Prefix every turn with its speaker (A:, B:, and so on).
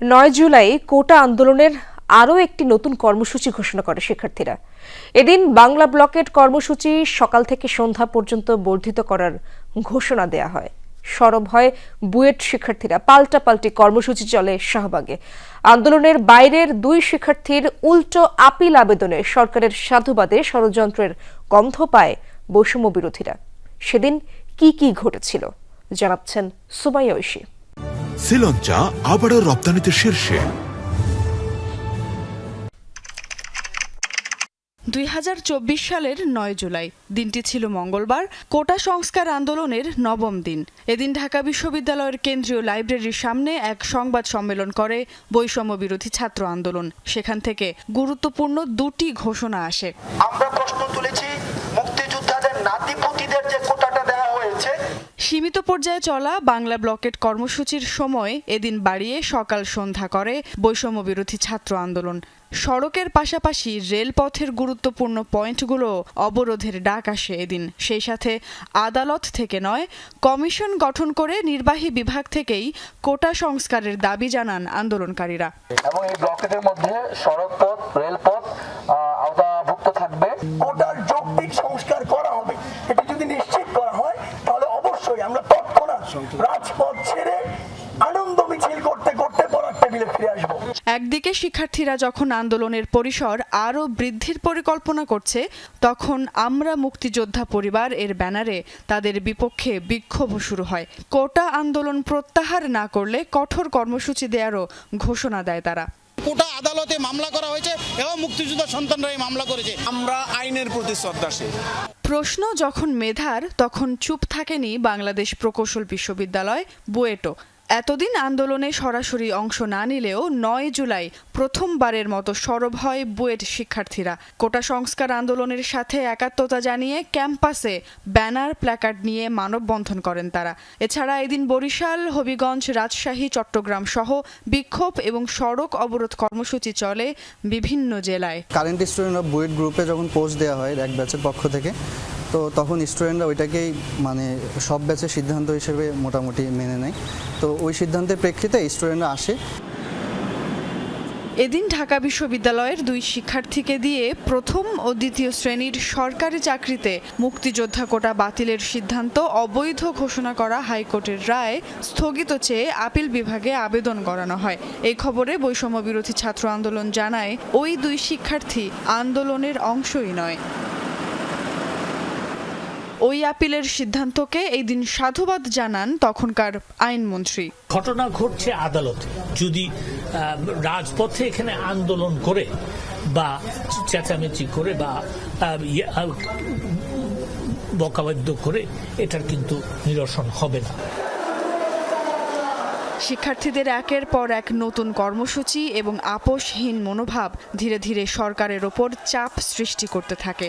A: নয় জুলাই কোটা আন্দোলনের আরও একটি নতুন কর্মসূচি ঘোষণা করে শিক্ষার্থীরা। এদিন বাংলা ব্লকের কর্মসূচি সকাল থেকে সন্ধ্যা পর্যন্ত বর্ধিত করার ঘোষণা দেয়া হয়। সরব হয় বুয়েট শিক্ষার্থীরা। পাল্টাপাল্টি কর্মসূচি চলে শাহবাগে। আন্দোলনের বাইরের দুই শিক্ষার্থীর উল্টো আপিল আবেদনে সরকারের সাধুবাদে ষড়যন্ত্রের গন্ধ পায় বৈষম্য বিরোধীরা। সেদিন কি কি ঘটেছিল, জানাচ্ছেন সুমাইয়া ঐশী।
B: শ্রীলঞ্চা আবারও রপ্তানিতে শীর্ষে।
C: দুই হাজার চব্বিশ সালের নয় জুলাই দিনটি ছিল মঙ্গলবার কোটা সংস্কার আন্দোলনের নবম দিন। এদিন ঢাকা বিশ্ববিদ্যালয়ের কেন্দ্রীয় লাইব্রেরির সামনে এক সংবাদ সম্মেলন করে বৈষম্য বিরোধী ছাত্র আন্দোলন। সেখান থেকে গুরুত্বপূর্ণ দুটি ঘোষণা আসে।
D: আমরা প্রশ্ন তুলেছি
C: সীমিত পর্যায়ে চলা বাংলা ব্লকেট কর্মসূচির সময় এদিন বাড়িয়ে সকাল সন্ধ্যা করে বৈষম্য বিরোধী ছাত্র আন্দোলন। সড়কের পাশাপাশি রেলপথের গুরুত্বপূর্ণ পয়েন্টগুলো অবরোধের ডাক আসে এদিন। সেই সাথে আদালত থেকে নয়, কমিশন গঠন করে নির্বাহী বিভাগ থেকেই কোটা সংস্কারের দাবি জানান আন্দোলনকারীরা।
E: এবং এই ব্লকেটের মধ্যে সড়ক
D: রাজপথ ছেড়ে আনন্দ মিছিল করতে করতে পড়ার টেবিলে ফিরে আসব।
C: একদিকে শিক্ষার্থীরা যখন আন্দোলনের পরিসর আরও বৃদ্ধির পরিকল্পনা করছে তখন আমরা মুক্তিযোদ্ধা পরিবার এর ব্যানারে তাদের বিপক্ষে বিক্ষোভ শুরু হয়। কোটা আন্দোলন প্রত্যাহার না করলে কঠোর কর্মসূচি দেয়ারও ঘোষণা দেয় তারা।
F: কোটা আদালতে মামলা করা হয়েছে এবং মুক্তিযোদ্ধা সন্তানরা এই মামলা করেছে।
G: আমরা আইনের প্রতি শ্রদ্ধাশীল।
C: প্রশ্ন যখন মেধার তখন চুপ থাকেনি বাংলাদেশ প্রকৌশল বিশ্ববিদ্যালয় বুয়েটো। এতদিন আন্দোলনে সরাসরি অংশ না নিলেও নয় জুলাই প্রথমবারের মতো সরব হয় বুয়েট শিক্ষার্থীরা। কোটা সংস্কার আন্দোলনের সাথে একাত্মতা জানিয়ে ক্যাম্পাসে ব্যানার, প্ল্যাকার্ড নিয়ে মানববন্ধন করেন তারা। এছাড়া এদিন বরিশাল, হবিগঞ্জ, রাজশাহী, চট্টগ্রাম সহ বিক্ষোভ এবং সড়ক অবরোধ কর্মসূচি চলে বিভিন্ন জেলায়।
H: কারেন্ট স্টুডেন্ট অফ বুয়েট গ্রুপে যখন পোস্ট দেওয়া হয় এক ব্যাচের পক্ষ থেকে তো তখন স্টুডেন্টরা ওইটাকেই মানে সব ব্যাচের সিদ্ধান্ত হিসেবে মোটামুটি মেনে নেয়। তো ওই সিদ্ধান্তের প্রেক্ষিতে স্টুডেন্টরা আসে।
C: এদিন ঢাকা বিশ্ববিদ্যালয়ের দুই শিক্ষার্থীকে দিয়ে প্রথম ও দ্বিতীয় শ্রেণির সরকারি চাকরিতে মুক্তিযোদ্ধা কোটা বাতিলের সিদ্ধান্ত অবৈধ ঘোষণা করা হাইকোর্টের রায় স্থগিত চেয়ে আপিল বিভাগে আবেদন করানো হয়। এই খবরে বৈষম্য বিরোধী ছাত্র আন্দোলন জানায়, ওই দুই শিক্ষার্থী আন্দোলনের অংশই নয়। ওই আপিলের সিদ্ধান্তকে এই দিন সাধুবাদ জানান তখনকার আইনমন্ত্রী।
I: ঘটনা ঘটছে আদালতে। যদি রাজপথে এখানে আন্দোলন করে বা চেঁচামেচি করে বা ইয়ে, বকাবাদ্য করে এটার কিন্তু নিরসন হবে না।
C: শিক্ষার্থীদের একের পর এক নতুন কর্মসূচি এবং আপোষহীন মনোভাব ধীরে ধীরে সরকারের ওপর চাপ সৃষ্টি করতে থাকে।